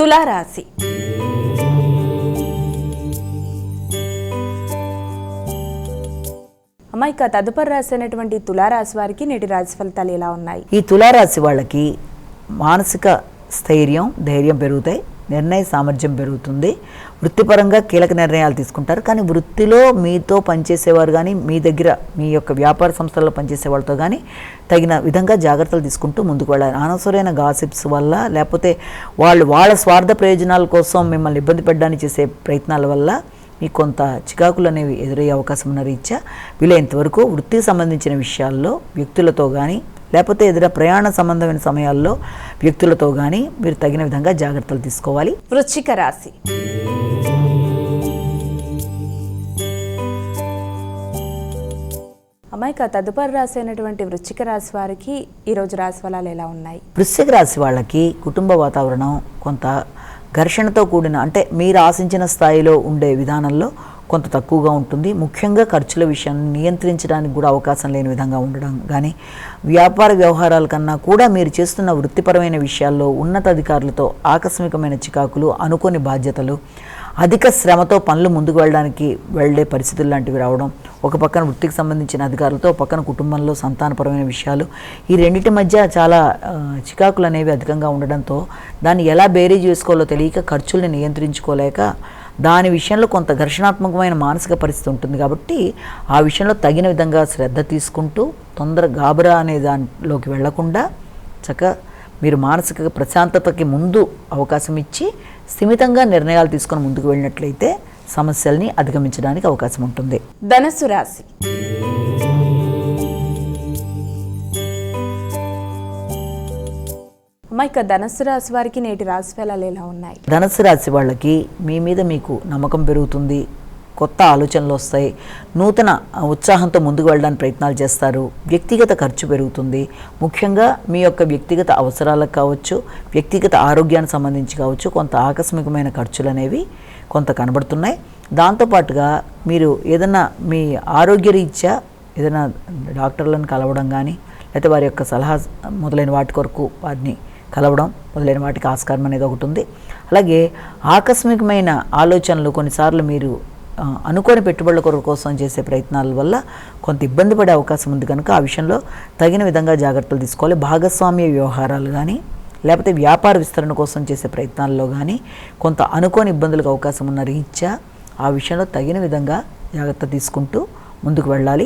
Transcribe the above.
తులారాశి. అమ్మ ఇక తదుపరి రాశి అయినటువంటి తులారాశి వారికి నేటి రాశి ఫలితాలు ఎలా ఉన్నాయి? ఈ తులారాశి వాళ్ళకి మానసిక స్థైర్యం ధైర్యం పెరుగుతాయి. నిర్ణయ సామర్థ్యం పెరుగుతుంది. వృత్తిపరంగా కీలక నిర్ణయాలు తీసుకుంటారు. కానీ వృత్తిలో మీతో పనిచేసేవారు కానీ మీ దగ్గర మీ యొక్క వ్యాపార సంస్థల్లో పనిచేసే వాళ్ళతో కానీ తగిన విధంగా జాగ్రత్తలు తీసుకుంటూ ముందుకు వెళ్ళాలి. అనవసరమైన గాసిప్స్ వల్ల లేకపోతే వాళ్ళు వాళ్ళ స్వార్థ ప్రయోజనాల కోసం మిమ్మల్ని ఇబ్బంది పెట్టడానికి చేసే ప్రయత్నాల వల్ల మీకు కొంత చికాకులు అనేవి ఎదురయ్యే అవకాశం ఉన్న రీత్యా వీలైనంతవరకు వృత్తికి సంబంధించిన విషయాల్లో వ్యక్తులతో కానీ లేకపోతే ఏదైనా ప్రయాణ సంబంధమైన సమయాల్లో వ్యక్తులతో కానీ మీరు తగిన విధంగా జాగ్రత్తలు తీసుకోవాలి. వృశ్చిక రాశి. అమ్మ ఇక తదుపరి రాశి అయినటువంటి వృశ్చిక రాశి వారికి ఈరోజు రాశి ఫలాలు ఎలా ఉన్నాయి? వృశ్చిక రాశి వాళ్ళకి కుటుంబ వాతావరణం కొంత ఘర్షణతో కూడిన అంటే మీరు ఆశించిన స్థాయిలో ఉండే విధానంలో కొంత తక్కువగా ఉంటుంది. ముఖ్యంగా ఖర్చుల విషయాన్ని నియంత్రించడానికి కూడా అవకాశం లేని విధంగా ఉండడం. కానీ వ్యాపార వ్యవహారాల కన్నా కూడా మీరు చేస్తున్న వృత్తిపరమైన విషయాల్లో ఉన్నతాధికారులతో ఆకస్మికమైన చికాకులు అనుకోని బాధ్యతలు అధిక శ్రమతో పనులు ముందుకు వెళ్ళడానికి వెళ్ళే పరిస్థితులు లాంటివి రావడం ఒక పక్కన వృత్తికి సంబంధించిన అధికారులతో పక్కన కుటుంబంలో సంతానపరమైన విషయాలు ఈ రెండింటి మధ్య చాలా చికాకులు అనేవి అధికంగా ఉండడంతో దాన్ని ఎలా బేరీజ్ చేసుకోవాలో తెలియక ఖర్చుల్ని నియంత్రించుకోలేక దాని విషయంలో కొంత ఘర్షణాత్మకమైన మానసిక పరిస్థితి ఉంటుంది కాబట్టి ఆ విషయంలో తగిన విధంగా శ్రద్ధ తీసుకుంటూ తొందర గాబరా అనే దానిలోకి వెళ్ళకుండా చక్క మీరు మానసిక ప్రశాంతతకి ముందు అవకాశం ఇచ్చి స్థిమితంగా నిర్ణయాలు తీసుకొని ముందుకు వెళ్ళినట్లయితే సమస్యల్ని అధిగమించడానికి అవకాశం ఉంటుంది. ధనస్సు రాశి. మా ఇక ధనస్సు రాశి వారికి నేటి రాశి ఫలాలు ఎలా ఉన్నాయి? ధనుసు రాశి వాళ్ళకి మీ మీద మీకు నమ్మకం పెరుగుతుంది కొత్త ఆలోచనలు వస్తాయి నూతన ఉత్సాహంతో ముందుకు వెళ్ళడానికి ప్రయత్నాలు చేస్తారు వ్యక్తిగత ఖర్చు పెరుగుతుంది ముఖ్యంగా మీ యొక్క వ్యక్తిగత అవసరాలకు కావచ్చు వ్యక్తిగత ఆరోగ్యానికి సంబంధించి కావచ్చు కొంత ఆకస్మికమైన ఖర్చులు అనేవి కొంత కనబడుతున్నాయి. దాంతోపాటుగా మీరు ఏదైనా మీ ఆరోగ్యరీత్యా ఏదైనా డాక్టర్లను కలవడం కానీ లేకపోతే వారి యొక్క సలహా మొదలైన వాటి కొరకు వారిని కలవడం మొదలైన వాటికి ఆస్కారం అనేది ఒకటి ఉంది. అలాగే ఆకస్మికమైన ఆలోచనలు కొన్నిసార్లు మీరు అనుకోని పెట్టుబడుల కొరకు కోసం చేసే ప్రయత్నాల వల్ల కొంత ఇబ్బంది పడే అవకాశం ఉంది కనుక ఆ విషయంలో తగిన విధంగా జాగ్రత్తలు తీసుకోవాలి. భాగస్వామ్య వ్యవహారాలు కానీ లేకపోతే వ్యాపార విస్తరణ కోసం చేసే ప్రయత్నాల్లో కానీ కొంత అనుకోని ఇబ్బందులకు అవకాశం ఉన్న రీత్యా ఆ విషయంలో తగిన విధంగా జాగ్రత్త తీసుకుంటూ ముందుకు వెళ్ళాలి.